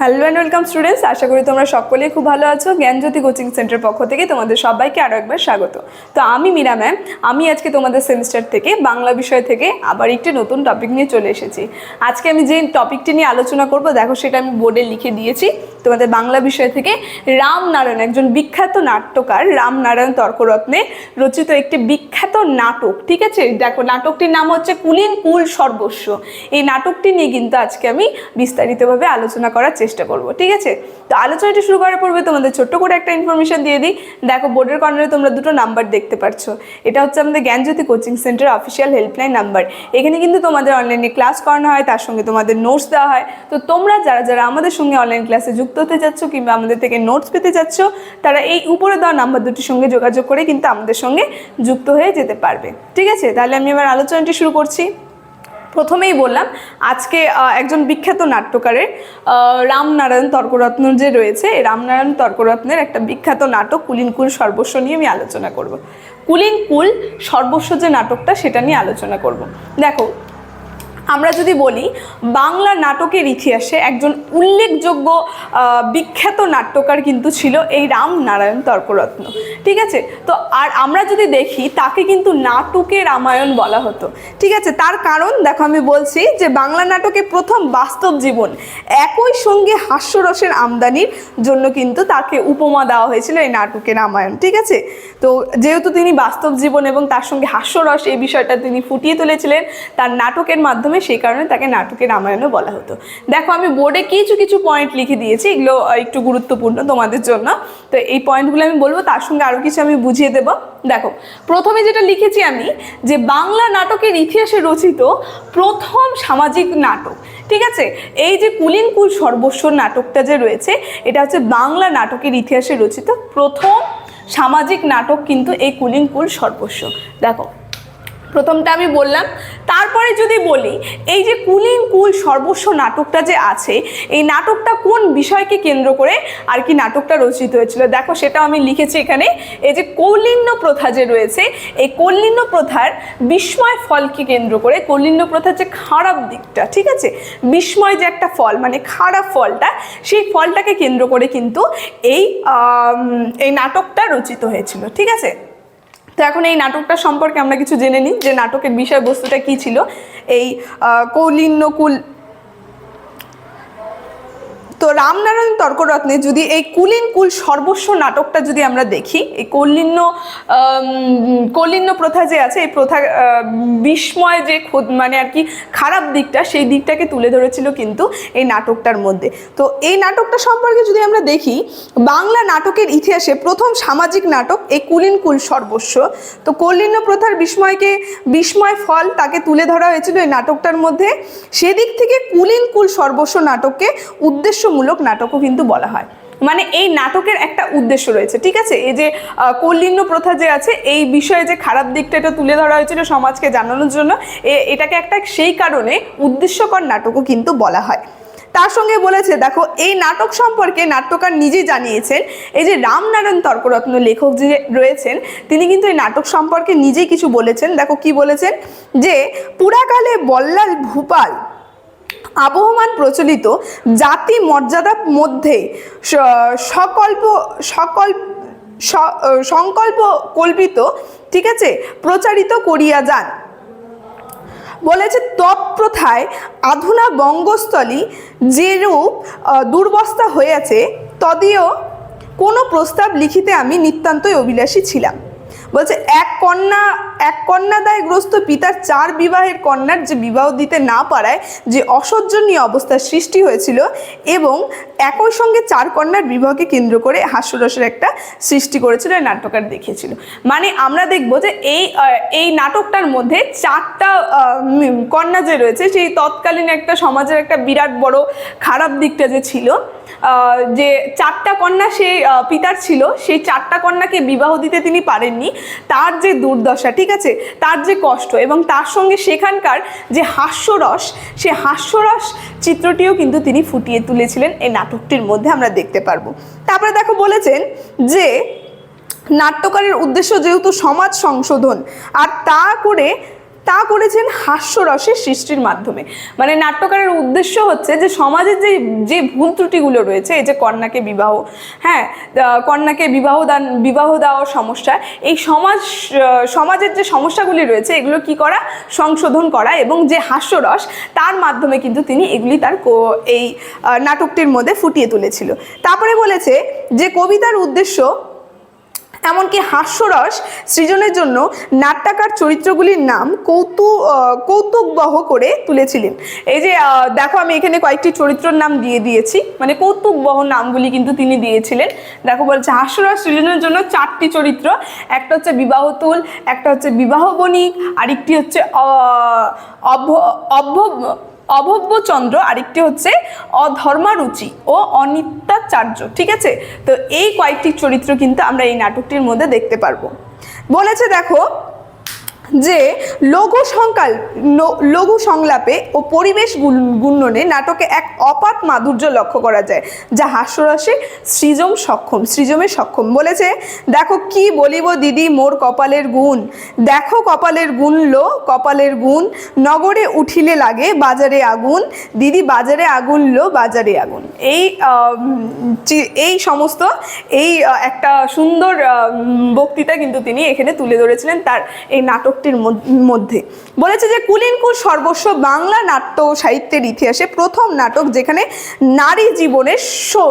Hello and welcome students আশা করি তোমরা সকলেই খুব ভালো আছো। জ্ঞানজ্যোতি কোচিং সেন্টার পক্ষ থেকে তোমাদের সবাইকে আরও একবার স্বাগত। তো আমি মীরা ম্যাম আমি আজকে তোমাদের সেমিস্টার থেকে বাংলা বিষয় থেকে আবার একটি নতুন টপিক নিয়ে চলে এসেছি। আজকে আমি যে টপিকটি নিয়ে আলোচনা করব, দেখো সেটা আমি বোর্ডে লিখে দিয়েছি। তোমাদের বাংলা বিষয় থেকে রামনারায়ণ, একজন বিখ্যাত নাট্যকার রামনারায়ণ তর্করত্নে রচিত একটি বিখ্যাত নাটক, ঠিক আছে? দেখো নাটকটির নাম হচ্ছে কুলিন কুল সর্বস্ব। এই নাটকটি নিয়ে কিন্তু আজকে আমি বিস্তারিতভাবে আলোচনা করার চেষ্টা করব, ঠিক আছে? তো আলোচনাটি শুরু করার পূর্বে তোমাদের ছোট্ট করে একটা ইনফরমেশন দিয়ে দিই। দেখো বোর্ডের কর্নারে তোমরা দুটো নাম্বার দেখতে পাচ্ছ এটা হচ্ছে আমাদের Gyanjyoti coaching centre official helpline number এখানে কিন্তু তোমাদের অনলাইনে ক্লাস করানো হয়, তার সঙ্গে তোমাদের নোটস দেওয়া হয়। তো তোমরা যারা যারা আমাদের সঙ্গে অনলাইন ক্লাসে যুক্ত হতে যাচ্ছ কিংবা আমাদের থেকে নোটস পেতে যাচ্ছ তারা এই উপরে দেওয়া নাম্বার দুটির সঙ্গে যোগাযোগ করে কিন্তু আমাদের সঙ্গে যুক্ত হয়ে যেতে পারবে। ঠিক আছে? তাহলে আমি এবার আলোচনাটি শুরু করছি। প্রথমেই বললাম, আজকে একজন বিখ্যাত নাট্যকারের রামনারায়ণ তর্করত্ন যে রয়েছে রামনারায়ণ তর্করত্নের একটা বিখ্যাত নাটক কুলিনকুল সর্বস্ব নিয়ে আমি আলোচনা করব। কুলিনকুল সর্বস্ব যে নাটকটা, সেটা নিয়ে আলোচনা করব। দেখো আমরা যদি বলি, বাংলা নাটকের ইতিহাসে একজন উল্লেখযোগ্য বিখ্যাত নাট্যকার কিন্তু ছিল এই রামনারায়ণ তর্করত্ন। ঠিক আছে? তো আর আমরা যদি দেখি, তাকে কিন্তু নাটকে রামায়ণ বলা হতো। ঠিক আছে? তার কারণ, দেখো আমি বলছি যে বাংলা নাটকে প্রথম বাস্তব জীবন একই সঙ্গে হাস্যরসের আমদানির জন্য কিন্তু তাকে উপমা দেওয়া হয়েছিল এই নাটকে রামায়ণ। ঠিক আছে? তো যেহেতু তিনি বাস্তব জীবন এবং তার সঙ্গে হাস্যরস এই বিষয়টা তিনি ফুটিয়ে তুলেছিলেন, তার নাটকের মাধ্যমে সেই কারণে তাকে নাটকের রামায়ণও বলা হতো। দেখো, আমি বোর্ডে কিছু কিছু পয়েন্ট লিখে দিয়েছি, এগুলো একটু গুরুত্বপূর্ণ তোমাদের জন্য। তো এই পয়েন্টগুলো আমি বলব, তার সঙ্গে আরও কিছু আমি বুঝিয়ে দেব। দেখো, প্রথমে যেটা লিখেছি আমি, যে বাংলা নাটকের ইতিহাসে রচিত প্রথম সামাজিক নাটক, ঠিক আছে? এই যে কুলিন কুল সর্বস্ব নাটকটা যে রয়েছে, এটা হচ্ছে বাংলা নাটকের ইতিহাসে রচিত প্রথম সামাজিক নাটক কিন্তু এই কুলিন কুল সর্বস্ব। দেখো প্রথমটা আমি বললাম। তারপরে যদি বলি, এই যে কুলিন কুল সর্বস্ব নাটকটা যে আছে, এই নাটকটা কোন বিষয়কে কেন্দ্র করে আর কি নাটকটা রচিত হয়েছিল? দেখো, সেটা আমি লিখেছি এখানে। এই যে কৌলিন্য প্রথা যে রয়েছে, এই কৌলিন্য প্রথার বিস্ময় ফলকে কেন্দ্র করে কৌলিন্য প্রথার যে খারাপ দিকটা, ঠিক আছে? বিস্ময় যে একটা ফল মানে খারাপ ফলটা, সেই ফলটাকে কেন্দ্র করে কিন্তু এই এই নাটকটা রচিত হয়েছিল, ঠিক আছে? তো এখন এই নাটকটা সম্পর্কে আমরা কিছু জেনে নিই যে নাটকের বিষয়বস্তুটা কী ছিল। এই কৌলিন্যকুল তো রামনারায়ণ তর্করত্নে যদি এই কুলিন কুল সর্বস্ব নাটকটা যদি আমরা দেখি এই কৌলিন্য আম, প্রথা যে আছে এই প্রথা বিস্ময় যে মানে আর কি খারাপ দিকটা সেই দিকটাকে তুলে ধরেছিল কিন্তু এই নাটকটার মধ্যে। তো এই নাটকটা সম্পর্কে যদি আমরা দেখি বাংলা নাটকের ইতিহাসে প্রথম সামাজিক নাটক এই কুলিন কুল সর্বস্ব। তো কৌলিন্য প্রথার বিস্ময়কে বিস্ময় ফল তাকে তুলে ধরা হয়েছিল এই নাটকটার মধ্যে। সেদিক থেকে কুলিন কুল সর্বস্ব নাটককে উদ্দেশ্যমূলক নাটকও কিন্তু বলা হয়। মানে এই নাটকের একটা উদ্দেশ্য রয়েছে, ঠিক আছে? এই যে কৌলিন্য প্রথা যে আছে, এই বিষয়ে যে খারাপ দিকটা এটা তুলে ধরা হয়েছিল সমাজকে জানানোর জন্য এটাকে একটা সেই কারণে উদ্দেশ্যকর নাটকও কিন্তু বলা হয়। তার সঙ্গে বলেছে, দেখো, এই নাটক সম্পর্কে নাট্যকার নিজেই জানিয়েছেন, এই যে রামনারায়ণ তর্করত্ন লেখক যে রয়েছেন, তিনি কিন্তু এই নাটক সম্পর্কে নিজেই কিছু বলেছেন। দেখো কি বলেছেন? যে, পুরাকালে বল্লাল ভূপাল আবহমান প্রচলিত জাতি মর্যাদার মধ্যে সকল্প, সকল সংকল্প কল্পিত, ঠিক আছে, প্রচারিত করিয়া যান। বলেছে, তৎপ্রথায় আধুনা বঙ্গস্থলী যেরূপ দুর্বস্থা হয়েছে তদিও কোনো প্রস্তাব লিখিতে আমি নিতান্তই অভিলাষী ছিলাম। বলছে, এক কন্যা, এক কন্যাদায়গ্রস্ত পিতার চার বিবাহের কন্যার যে বিবাহ দিতে না পারায় যে অসহ্যনীয় অবস্থার সৃষ্টি হয়েছিল এবং একই সঙ্গে চার কন্যার বিবাহকে কেন্দ্র করে হাস্যরসের একটা সৃষ্টি করেছিল নাট্যকার দেখিয়েছিল। মানে আমরা দেখব যে এই এই নাটকটার মধ্যে চারটা কন্যা যে রয়েছে, সেই তৎকালীন একটা সমাজের একটা বিরাট বড় খারাপ দিকটা যে ছিল যে চারটা কন্যা সেই পিতার ছিল, সেই চারটা কন্যাকে বিবাহ দিতে তিনি পারেননি। তার যে দুর্দশা, ঠিক আছে? তার যে কষ্ট এবং তার সঙ্গে সেখানকার যে হাস্যরস, সে হাস্যরস চিত্রটিও কিন্তু তিনি ফুটিয়ে তুলেছিলেন এই নাটকটির মধ্যে আমরা দেখতে পারব। তারপরে দেখো বলেছেন যে, নাট্যকারের উদ্দেশ্য যেহেতু সমাজ সংশোধন, আর তা করে তা করেছেন হাস্যরসের সৃষ্টির মাধ্যমে। মানে নাট্যকারের উদ্দেশ্য হচ্ছে যে সমাজের যে যে ভুল ত্রুটিগুলো রয়েছে, এই যে কন্যাকে বিবাহ হ্যাঁ কন্যাকে বিবাহ দান, বিবাহ দেওয়ার সমস্যা, এই সমাজ সমাজের যে সমস্যাগুলি রয়েছে, এগুলো কি করা, সংশোধন করা এবং যে হাস্যরস তার মাধ্যমে কিন্তু তিনি এগুলি তার এই নাটকটির মধ্যে ফুটিয়ে তুলেছিল। তারপরে বলেছে যে কবিতার উদ্দেশ্য এমনকি হাস্যরস সৃজনের জন্য নাট্যকার চরিত্রগুলির নাম কৌতু কৌতুকবহ করে তুলেছিলেন। এই যে দেখো আমি এখানে কয়েকটি চরিত্রের নাম দিয়ে দিয়েছি। মানে কৌতুকবহ নামগুলি কিন্তু তিনি দিয়েছিলেন। দেখো বলছে হাস্যরস সৃজনের জন্য চারটি চরিত্র। একটা হচ্ছে বিবাহতুল একটা হচ্ছে বিবাহ বণিক আরেকটি হচ্ছে আহ, অভ অভ অভব্যচন্দ্র, আরেকটি হচ্ছে অধর্মারুচি ও অনিত্যাচার্য, ঠিক আছে? তো এই কয়েকটি চরিত্র কিন্তু আমরা এই নাটকটির মধ্যে দেখতে পারব। বলেছে দেখো যে লঘু সংকাল লঘু সংলাপে ও পরিবেশ গুণ- গুণনে নাটকে এক অপাত মাধুর্য লক্ষ্য করা যায়, যা হাস্যরসে সৃজম সক্ষম, সৃজমে সক্ষম। বলেছে, দেখো কি বলিব দিদি মোর কপালের গুণ। দেখো কপালের গুণ লো, কপালের গুণ। নগরে উঠিলে লাগে বাজারে আগুন। দিদি বাজারে আগুন লো, বাজারে আগুন। এই এই সমস্ত, এই একটা সুন্দর বক্তৃতা কিন্তু তিনি এখানে তুলে ধরেছিলেন তার এই নাটকটির মধ্য- মধ্যে। বলেছে যে কুলিনকুল সর্বস্ব বাংলা নাট্য সাহিত্যের ইতিহাসে প্রথম নাটক যেখানে নারী জীবনের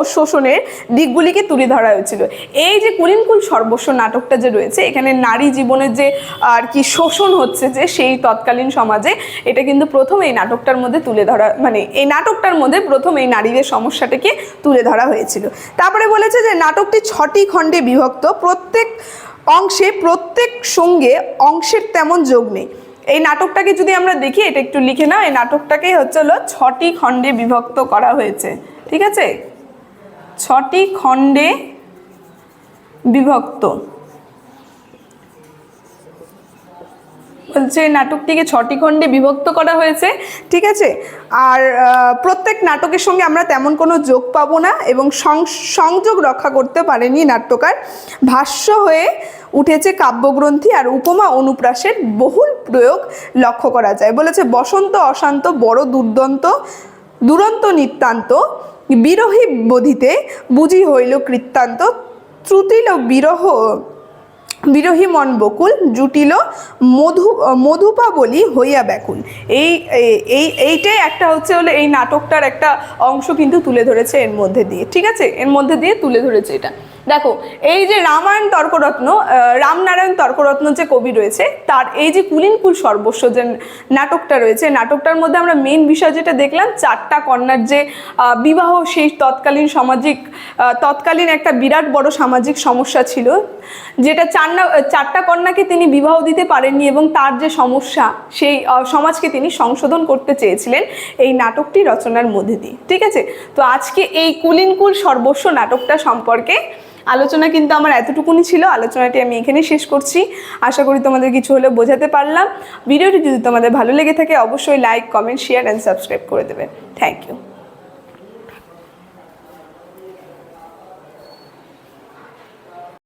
শোষণের দিকগুলিকে তুলে ধরা হয়েছিল। এই যে কুলিনকুল সর্বস্ব নাটকটা যে রয়েছে, এখানে নারী জীবনের যে, আর কি শোষণ হচ্ছে যে সেই তৎকালীন সমাজে, এটা কিন্তু প্রথম এই নাটকটার মধ্যে তুলে ধরা মানে এই নাটকটার মধ্যে প্রথম এই নারীদের সমস্যাটাকে তুলে ধরা হয়েছিল। তারপরে বলেছে যে নাটকটি ছটি খণ্ডে বিভক্ত। প্রত্যেক অংশে, প্রত্যেক সঙ্গে অংশের তেমন যোগ নেই। এই নাটকটাকে যদি আমরা দেখি, এটা একটু লিখে নাও, এই নাটকটাকে হচ্ছে হলো ছটি খণ্ডে বিভক্ত করা হয়েছে, ঠিক আছে? ছটি খণ্ডে বিভক্ত। বলছে নাটকটিকে ছটি খণ্ডে বিভক্ত করা হয়েছে। ঠিক আছে? আর প্রত্যেক নাটকের সঙ্গে আমরা তেমন কোনো যোগ পাবো না এবং সংযোগ রক্ষা করতে পারেনি নাট্যকার। ভাষ্য হয়ে উঠেছে কাব্যগ্রন্থি আর উপমা অনুপ্রাসের বহুল প্রয়োগ লক্ষ্য করা যায়। বলেছে, বসন্ত, অশান্ত, বড়, দুর্দন্ত, দুরন্ত নিত্যান্ত বিরহী বোধিতে বুঝি হইল কৃত্তান্ত, ত্রুটিল বিরহ বিরহী মন বকুল, জুটিল মধু মধুপা বলি হইয়া ব্যাকুল। এই- এই, এইটাই একটা হচ্ছে হলো এই নাটকটার একটা অংশ কিন্তু তুলে ধরেছে এর মধ্যে দিয়ে। ঠিক আছে? এর মধ্যে দিয়ে তুলে ধরেছে এটা। দেখো, এই যে রামায়ণ তর্করত্ন রামনারায়ণ তর্করত্ন যে কবি রয়েছে, তার এই যে কুলিনকুল সর্বস্ব যে নাটকটা রয়েছে, নাটকটার মধ্যে আমরা মেন বিষয় যেটা দেখলাম, চারটা কন্যার যে বিবাহ, সেই তৎকালীন সামাজিক তৎকালীন একটা বিরাট বড় সামাজিক সমস্যা ছিল, যেটা চার না- চারটা কন্যাকে তিনি বিবাহ দিতে পারেননি এবং তার যে সমস্যা, সেই সমাজকে তিনি সংশোধন করতে চেয়েছিলেন এই নাটকটি রচনার মধ্যে দিয়ে, ঠিক আছে? তো আজকে এই কুলিনকুল সর্বস্ব নাটকটা সম্পর্কে আলোচনা কিন্তু আমার এতটুকুনি ছিল। আলোচনাটি আমি এখানে শেষ করছি। আশা করি তোমাদের কিছু হলে বোঝাতে পারলাম। ভিডিওটি যদি তোমাদের ভালো লেগে থাকে, অবশ্যই like comment share and subscribe করে দেবে। Thank you